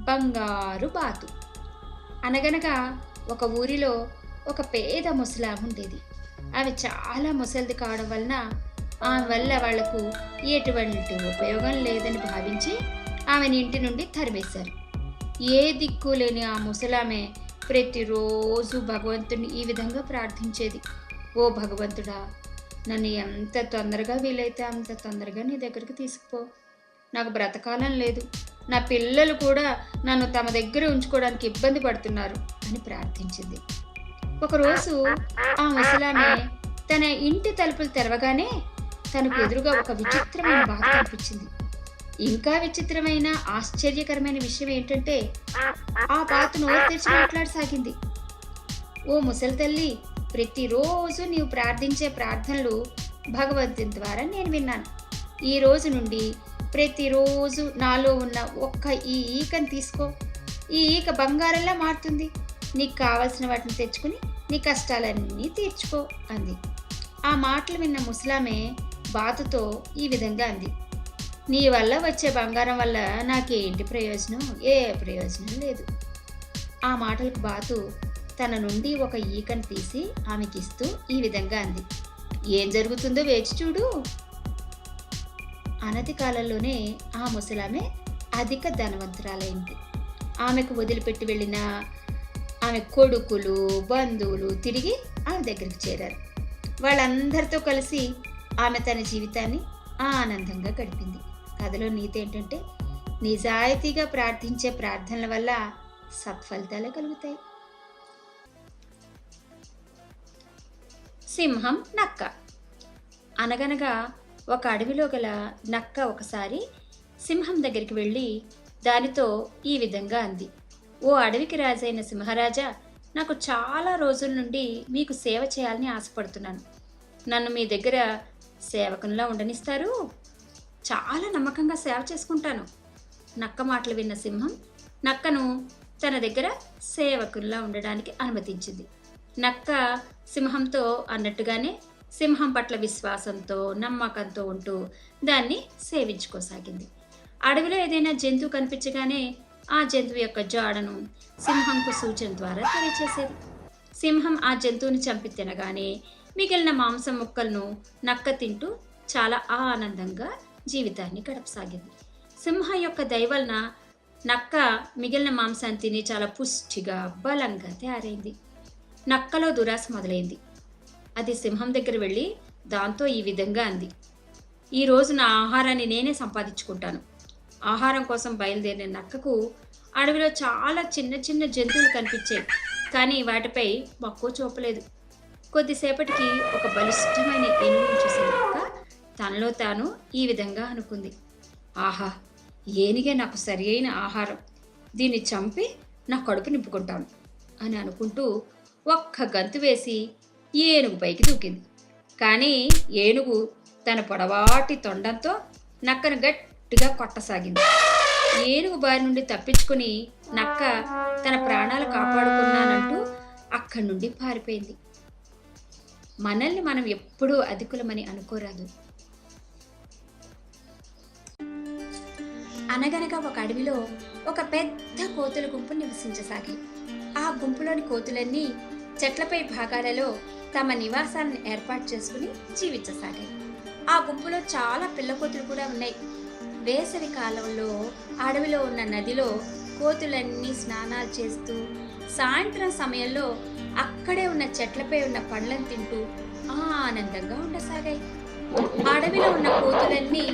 బంగారు బాతు. అనగనగా ఒక ఊరిలో ఒక పేద ముసలాం ఉండేది. ఆమె చాలా ముసలిది కావడం వలన ఆమె వల్ల వాళ్ళకు ఎటువంటి ఉపయోగం లేదని భావించి ఆమెని ఇంటి నుండి తరిమేశారు. ఏ దిక్కు లేని ఆ ముసలామె ప్రతిరోజు భగవంతుని ఈ విధంగా ప్రార్థించేది. ఓ భగవంతుడా నన్ను ఎంత తొందరగా వీలైతే అంత తొందరగా నీ దగ్గరికి తీసుకుపో. నాకు బ్రతకాలం లేదు. నా పిల్లలు కూడా నన్ను తమ దగ్గర ఉంచుకోవడానికి ఇబ్బంది పడుతున్నారు అని ప్రార్థించింది. ఒకరోజు ఆ ముసలామె తన ఇంటి తలుపులు తెరవగానే తనకు ఎదురుగా ఒక విచిత్రమైన బాధ కనిపించింది. ఇంకా విచిత్రమైన ఆశ్చర్యకరమైన విషయం ఏంటంటే ఆ బాతు నోరు తెరిచి మాట్లాడసాగింది. ఓ ముసలి తల్లి ప్రతిరోజు నీవు ప్రార్థించే ప్రార్థనలు భగవంతుని ద్వారా నేను విన్నాను. ఈ రోజు నుండి ప్రతిరోజు నాలో ఉన్న ఒక్క ఈ ఈకను తీసుకో. ఈ ఈక బంగారంలా మారుతుంది. నీకు కావలసిన వాటిని తెచ్చుకుని నీ కష్టాలన్నీ తీర్చుకో అంది. ఆ మాటలు విన్న ముసలామే బాతుతో ఈ విధంగా అంది. నీ వల్ల వచ్చే బంగారం వల్ల నాకేంటి ప్రయోజనం? ఏ ప్రయోజనం లేదు. ఆ మాటలకు బాతు తన నుండి ఒక ఈకను తీసి ఆమెకిస్తూ ఈ విధంగా అంది. ఏం జరుగుతుందో వేచి చూడు. అనతి కాలంలోనే ఆ ముసలామె అధిక ధనవంతురాలైంది. ఆమెకు వదిలిపెట్టి వెళ్ళిన ఆమె కొడుకులు బంధువులు తిరిగి ఆమె దగ్గరికి చేరారు. వాళ్ళందరితో కలిసి ఆమె తన జీవితాన్ని ఆనందంగా గడిపింది. కథలో నీతి ఏంటంటే నిజాయితీగా ప్రార్థించే ప్రార్థనల వల్ల సత్ఫలితాలే కలుగుతాయి. సింహం నక్క అనగనగా ఒక అడవిలో గల నక్క ఒకసారి సింహం దగ్గరికి వెళ్ళి దానితో ఈ విధంగా అంది. ఓ అడవికి రాజైన సింహరాజా నాకు చాలా రోజుల నుండి మీకు సేవ చేయాలని ఆశపడుతున్నాను. నన్ను మీ దగ్గర సేవకునిలా ఉండనిస్తారు. చాలా నమ్మకంగా సేవ చేసుకుంటాను. నక్క మాటలు విన్న సింహం నక్కను తన దగ్గర సేవకునిలా ఉండడానికి అనుమతించింది. నక్క సింహంతో అన్నట్టుగానే సింహం పట్ల విశ్వాసంతో నమ్మకంతో ఉంటూ దాన్ని సేవించుకోసాగింది. అడవిలో ఏదైనా జంతువు కనిపించగానే ఆ జంతువు యొక్క జాడను సింహంకు సూచన ద్వారా తెలియచేసేది. సింహం ఆ జంతువుని చంపి తినగానే మిగిలిన మాంసం ముక్కలను నక్క తింటూ చాలా ఆనందంగా జీవితాన్ని గడపసాగింది. సింహం యొక్క దయవలన నక్క మిగిలిన మాంసాన్ని తిని చాలా పుష్టిగా బలంగా తయారైంది. నక్కలో దురాశ మొదలైంది. అది సింహం దగ్గర వెళ్ళి దాంతో ఈ విధంగా అంది. ఈ రోజు నా ఆహారాన్ని నేనే సంపాదించుకుంటాను. ఆహారం కోసం బయలుదేరిన నక్కకు అడవిలో చాలా చిన్న చిన్న జంతువులు కనిపించాయి కానీ వాటిపై మక్కువ చూపలేదు. కొద్దిసేపటికి ఒక బలిష్టమైన ఏనుగును చూసిన నక్క తనలో తాను ఈ విధంగా అనుకుంది. ఆహా ఏనిగే నాకు సరి అయిన ఆహారం. దీన్ని చంపి నా కడుపు నింపుకుంటాను అని అనుకుంటూ ఒక్క గంతు వేసి ఏనుగు పైకి దూకింది. కానీ ఏనుగు తన పొడవాటి తొండంతో నక్కను గట్టిగా కొట్టసాగింది. ఏనుగు బారి నుండి తప్పించుకుని నక్క తన ప్రాణాలు కాపాడుకున్నానంటూ అక్కడి నుండి పారిపోయింది. మనల్ని మనం ఎప్పుడూ అధికులమని అనుకోరాదు. అనగనగా ఒక అడవిలో ఒక పెద్ద కోతుల గుంపు నివసించసాగి ఆ గుంపులోని కోతులన్నీ చెట్లపై భాగాలలో తమ నివాసాన్ని ఏర్పాటు చేసుకుని జీవించసాగాయి. ఆ గుంపులో చాలా పిల్ల కోతులు కూడా ఉన్నాయి. వేసవి కాలంలో అడవిలో ఉన్న నదిలో కోతులన్నీ స్నానాలు చేస్తూ సాయంత్రం సమయంలో అక్కడే ఉన్న చెట్లపై ఉన్న పండ్లను తింటూ ఆనందంగా ఉండసాగాయి. అడవిలో ఉన్న కోతులన్నీ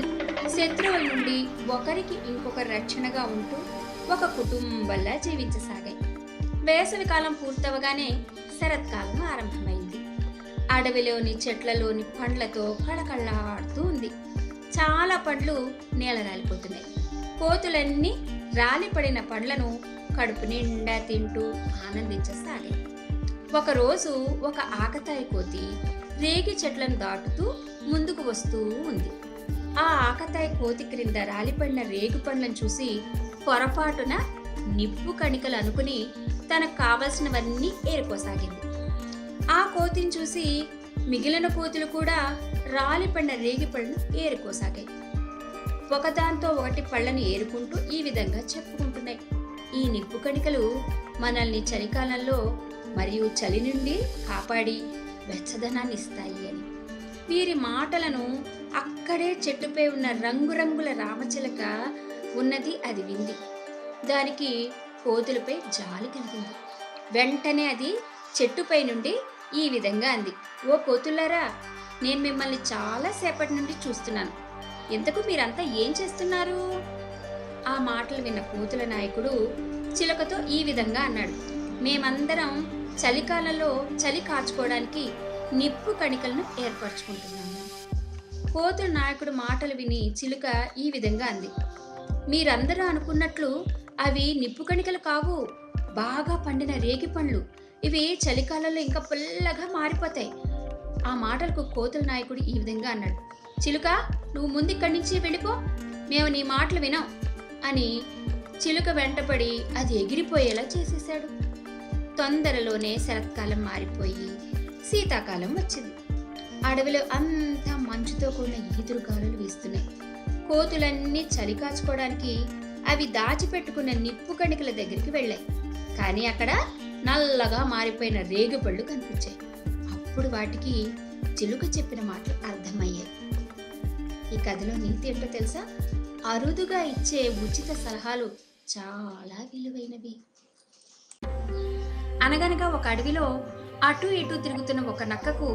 శత్రువుల నుండి ఒకరికి ఇంకొకరు రక్షణగా ఉంటూ ఒక కుటుంబంలా జీవించసాగాయి. వేసవి కాలం పూర్తవగానే శరత్కాలం ఆరంభమైంది. అడవిలోని చెట్లలోని పండ్లతో కళకళలాడుతూ ఉంది. చాలా పండ్లు నేల రాలిపోతున్నాయి. కోతులన్నీ రాలిపడిన పండ్లను కడుపు నిండా తింటూ ఆనందించసాగాయి. ఒకరోజు ఒక ఆకతాయి కోతి రేగి చెట్లను దాటుతూ ముందుకు వస్తూ ఉంది. ఆ ఆకతాయి కోతి క్రింద రాలిపడిన రేగు పండ్లను చూసి పొరపాటున నిప్పు కణికలు అనుకుని తనకు కావలసినవన్నీ ఏరుకోసాగింది. ఆ కోతిని చూసి మిగిలిన కోతులు కూడా రాలిపడిన రేగి పళ్ళను ఏరుకోసాగాయి. ఒకదాంతో ఒకటి పళ్ళని ఏరుకుంటూ ఈ విధంగా చెప్పుకుంటున్నాయి. ఈ నిప్పు కణికలు మనల్ని చలికాలంలో మరియు చలి నుండి కాపాడి వెచ్చదనాన్ని ఇస్తాయి అని. వీరి మాటలను అక్కడే చెట్టుపై ఉన్న రంగురంగుల రామచిలక ఉన్నది అది వింది. దానికి కోతులపై జాలి కలిగింది. వెంటనే అది చెట్టుపై నుండి ఈ విధంగా అంది. ఓ కోతులారా నేను మిమ్మల్ని చాలా సేపటి నుండి చూస్తున్నాను. ఇంతకు మీరంతా ఏం చేస్తున్నారు? ఆ మాటలు విన్న కోతుల నాయకుడు చిలకతో ఈ విధంగా అన్నాడు. మేమందరం చలికాలంలో చలి కాచుకోవడానికి నిప్పు కణికలను ఏర్పరచుకుంటున్నాము. కోతుల నాయకుడు మాటలు విని చిలుక ఈ విధంగా అంది. మీరందరూ అనుకున్నట్లు అవి నిప్పు కణికలు కావు. బాగా పండిన రేగి పండ్లు ఇవి చలికాలంలో ఇంకా పుల్లగా మారిపోతాయి. ఆ మాటలకు కోతుల నాయకుడు ఈ విధంగా అన్నాడు. చిలుక నువ్వు ముందు ఇక్కడి నుంచి వెళ్ళిపో మేము నీ మాటలు వినాం అని చిలుక వెంటపడి అది ఎగిరిపోయేలా చేసేశాడు. తొందరలోనే శరత్కాలం మారిపోయి శీతాకాలం వచ్చింది. అడవిలో అంతా మంచుతో కూడిన ఈదురు గాలులు వీస్తున్నాయి. కోతులన్నీ చలి కాచుకోవడానికి అవి దాచిపెట్టుకున్న నిప్పు కణికల దగ్గరికి వెళ్ళాయి. కానీ అక్కడ నల్లగా మారిపోయిన రేగుపళ్ళు కనిపించాయి. అప్పుడు వాటికి చిలుక చెప్పిన మాటలు అర్థమయ్యాయి. ఈ కథలో నీతి ఏంటో తెలుసా? అరుదుగా ఇచ్చే ఉచిత సలహాలు చాలా విలువైనవి. అనగనగా ఒక అడవిలో అటు ఇటు తిరుగుతున్న ఒక నక్కకు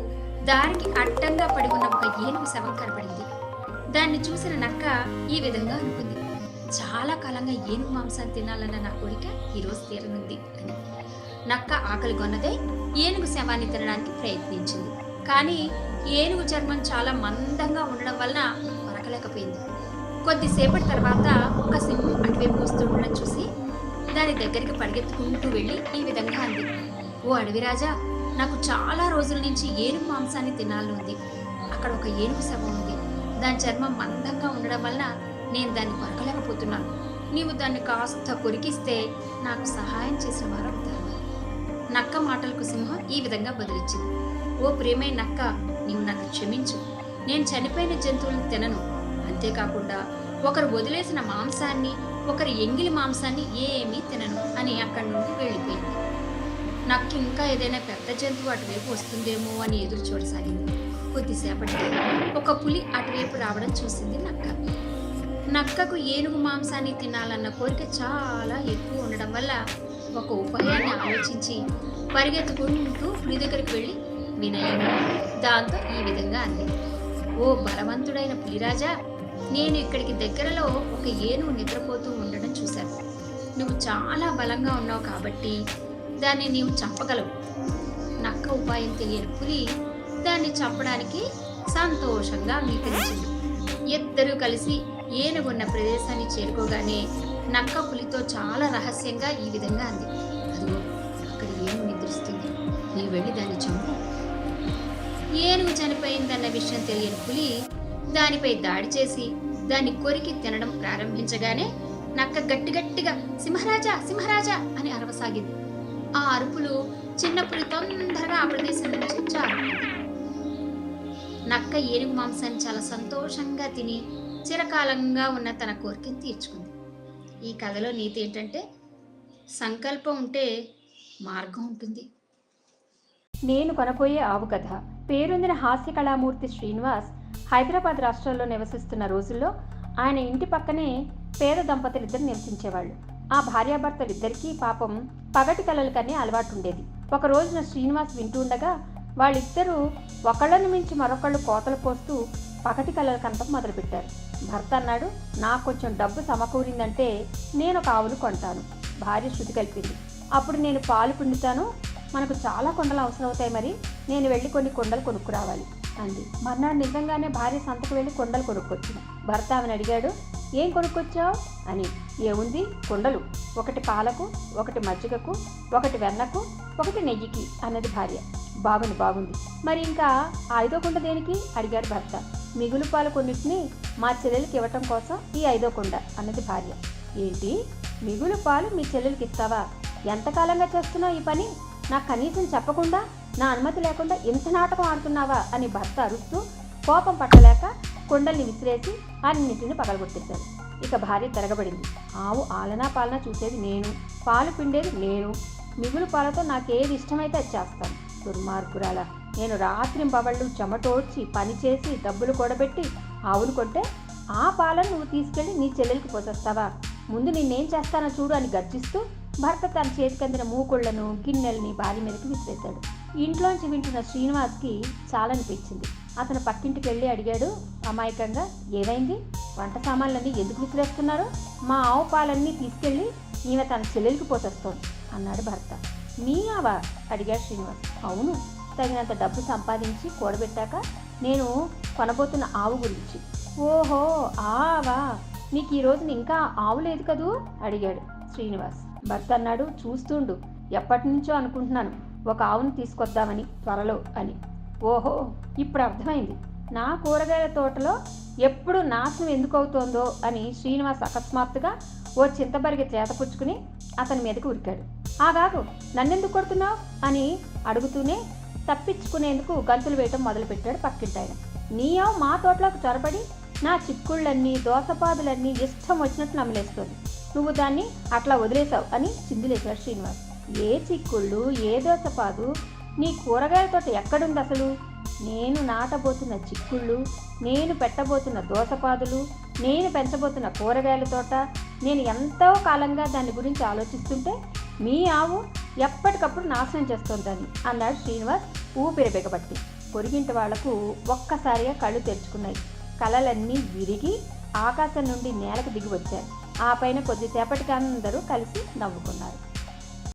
దారికి అడ్డంగా పడి ఉన్న ఒక ఏనుగు శవం కనపడింది. దాన్ని చూసిన నక్క ఈ విధంగా అనుకుంది. చాలా కాలంగా ఏనుగు మాంసాన్ని తినాలన్న నా కోరిక ఈరోజు తీరనుంది అని. నక్క ఆకలి కొన్నదే ఏనుగు శవాన్ని తినడానికి ప్రయత్నించింది. కానీ ఏనుగు చర్మం చాలా మందంగా ఉండడం వలన కొరకలేకపోయింది. కొద్దిసేపటి తర్వాత ఒక సింహం అటువైపు వస్తుండడం చూసి దాని దగ్గరికి పరిగెత్తుకుంటూ వెళ్ళి ఈ విధంగా అంది. ఓ అడవి రాజా నాకు చాలా రోజుల నుంచి ఏనుగు మాంసాన్ని తినాలని ఉంది. అక్కడ ఒక ఏనుగు శవం ఉంది. దాని చర్మం మందంగా ఉండడం వలన నేను దాన్ని కొరకలేకపోతున్నాను. నీవు దాన్ని కాస్త కొరికిస్తే నాకు సహాయం చేసిన వారు అవుతారు నక్క మాటలకు సింహం ఈ విధంగా బదిలిచ్చింది. ఓ ప్రేమే నక్క నీవు నన్ను క్షమించు. నేను చనిపోయిన జంతువులను తినను. అంతేకాకుండా ఒకరు వదిలేసిన మాంసాన్ని ఒకరి ఎంగిలి మాంసాన్ని ఏమీ తినను అని అక్కడి నుండి వెళ్ళిపోయింది. నక్క ఇంకా ఏదైనా పెద్ద జంతువు అటువైపు వస్తుందేమో అని ఎదురు చూడసాగింది. కొద్దిసేపటికి ఒక పులి అటువైపు రావడం చూసింది నక్క. నక్కకు ఏనుగు మాంసాన్ని తినాలన్న కోరిక చాలా ఎక్కువ ఉండడం వల్ల ఒక ఉపాయాన్ని ఆలోచించి పరిగెత్తుకుంటూ గుడి దగ్గరికి వెళ్ళి వినయం దాంతో ఈ విధంగా అంది. ఓ బలవంతుడైన పులిరాజా నేను ఇక్కడికి దగ్గరలో ఒక ఏనుగు నిద్రపోతూ ఉండడం చూశాను. నువ్వు చాలా బలంగా ఉన్నావు కాబట్టి దాన్ని నీవు చంపగలవు. నక్క ఉపాయం తెలియని పులి దాన్ని చంపడానికి సంతోషంగా అంగీకరించింది ఇద్దరూ కలిసి ఏనుగున్న ప్రదేశాన్ని చేరుకోగానే నక్క పులితో చాలా రహస్యంగా ఈ విధంగా అంది. అదిగో అక్కడ ఏనుగు నిద్రిస్తుంది? నీ వెళ్ళి దాన్ని చంపు. ఏనుగు చనిపోయిందన్న విషయం తెలియని పులి దానిపై దాడి చేసి దాన్ని కొరికి తినడం ప్రారంభించగానే నక్క గట్టి గట్టిగా సింహరాజా సింహరాజా అని అరవసాగింది. ఆ అరుపులు చిన్న పులి తొందరగా ఆ ప్రదేశం నుంచి జారుకుంది నక్క ఏనుగు మాంసాన్ని చాలా సంతోషంగా తిని చిరకాలంగా ఉన్న తన కోరికను తీర్చుకుంది. ఈ కథలో నీతి ఏంటంటే సంకల్పం ఉంటే మార్గం ఉంటుంది. నేను కొనపోయే ఆవు కథ. పేరొందిన హాస్య కళామూర్తి శ్రీనివాస్ హైదరాబాద్ రాష్ట్రంలో నివసిస్తున్న రోజుల్లో ఆయన ఇంటి పక్కనే పేద దంపతులిద్దరు నివసించేవాళ్ళు. ఆ భార్యాభర్తలిద్దరికీ పాపం పగటి కలలు కనే అలవాటు ఉండేది ఒక రోజున శ్రీనివాస్ వింటూ ఉండగా వాళ్ళిద్దరూ ఒకళ్ళను మించి మరొకళ్ళు కోతలు పోస్తూ పగటి కలలు కనటం మొదలుపెట్టారు. భర్త అన్నాడు నాకు కొంచెం డబ్బు సమకూరిందంటే నేను ఒక ఆవును కొంటాను. భార్య శృతి కలిపింది అప్పుడు నేను పాలు పిండుతాను. మనకు చాలా కొండలు అవసరం అవుతాయి మరి. నేను వెళ్ళి కొన్ని కొండలు కొనుక్కురావాలి. అంది. మర్నాడు నిజంగానే భార్య సంతకు వెళ్ళి కొండలు కొనుక్కొచ్చింది. భర్త ఆమెను అడిగాడు ఏం కొనుక్కొచ్చావు? అని ఏముంది? కొండలు. ఒకటి పాలకు ఒకటి మజ్జిగకు ఒకటి వెన్నకు ఒకటి నెయ్యికి అన్నది భార్య. బాగుంది బాగుంది. మరి ఇంకా ఐదో కొండ దేనికి? అడిగాడు భర్త. మిగులు పాలు కొన్నిటిని మా చెల్లెలకి ఇవ్వటం కోసం ఈ ఐదో కొండ అన్నది భార్య. ఏంటి? మిగులు పాలు మీ చెల్లెలకి ఇస్తావా? ఎంతకాలంగా చేస్తున్నావు ఈ పని? నాకు కనీసం చెప్పకుండా నా అనుమతి లేకుండా ఇంత నాటకం ఆడుతున్నావా? అని భర్త అరుస్తూ కోపం పట్టలేక కొండల్ని విసిరేసి అన్నింటిని పగలగొట్టేశాడు. ఇక భార్య తిరగబడింది. ఆవు ఆలనా పాలన చూసేది నేను. పాలు పిండేది నేను. మిగులు పాలతో నాకేది ఇష్టమైతే అది చేస్తాను. దుర్మార్గురాల. నేను రాత్రింపవళ్ళు చెమటోడ్చి పనిచేసి డబ్బులు కూడబెట్టి ఆవును కొంటే ఆ పాలను నువ్వు తీసుకెళ్ళి నీ చెల్లెలికి పోసేస్తావా? ముందు నిన్నేం చేస్తానో చూడు అని గర్జిస్తూ భర్త తన చేతికందిన మూకుళ్ళను గిన్నెల్ని భార్య మీదకి విసిరేశాడు. ఇంట్లోంచి వింటున్న శ్రీనివాస్కి చాలా అనిపించింది అతను పక్కింటికి వెళ్ళి అడిగాడు అమాయకంగా ఏమైంది? వంట సామాన్లన్నీ ఎందుకు విసిరేస్తున్నారు? మా ఆవు పాలన్నీ తీసుకెళ్ళి ఈమె తన చెల్లెలికి పోసేస్తోంది అన్నాడు భర్త. మీ ఆవా అడిగాడు శ్రీనివాస్. అవును తగినంత డబ్బు సంపాదించి కూడబెట్టాక నేను కొనబోతున్న ఆవు గురించి. ఓహో ఆవా? నీకు ఈ రోజున ఇంకా ఆవు లేదు కదూ? అడిగాడు శ్రీనివాస్. భర్త అన్నాడు చూస్తుండు ఎప్పటి నుంచో అనుకుంటున్నాను ఒక ఆవును తీసుకొద్దామని త్వరలో అని. ఓహో ఇప్పుడు అర్థమైంది. నా కూరగాయల తోటలో ఎప్పుడు నాశనం ఎందుకు అవుతోందో అని శ్రీనివాస్ అకస్మాత్తుగా ఓ చింతబరిగె చేతపుచ్చుకుని అతని మీదకి ఉరికాడు. ఆగాగు నన్నెందుకు కొడుతున్నావు? అని అడుగుతూనే తప్పించుకునేందుకు గంతులు వేయటం మొదలుపెట్టాడు పక్కింటాయన. నీయావు మా తోటలోకి చొరబడి నా చిక్కుళ్ళన్నీ దోసపాదులన్నీ ఇష్టం వచ్చినట్టు నమ్మలేస్తుంది నువ్వు దాన్ని అట్లా వదిలేశావు అని చిందులేశాడు శ్రీనివాస్. ఏ చిక్కుళ్ళు ఏ దోసపాదు నీ కూరగాయల తోట ఎక్కడుంది అసలు నేను నాటబోతున్న చిక్కుళ్ళు నేను పెట్టబోతున్న దోసపాదులు నేను పెంచబోతున్న కూరగాయల తోట నేను ఎంతో కాలంగా దాని గురించి ఆలోచిస్తుంటే మీ ఆవు ఎప్పటికప్పుడు నాశనం చేస్తోందని అన్నాడు శ్రీనివాస్ ఊపిరి బిగబట్టి పొరిగింటి వాళ్ళకు ఒక్కసారిగా కళ్ళు తెరుచుకున్నాయి. కలలన్నీ విరిగి ఆకాశం నుండి నేలకు దిగి వచ్చాయి. ఆ పైన కొద్దిసేపటికి అందరూ కలిసి నవ్వుకున్నారు.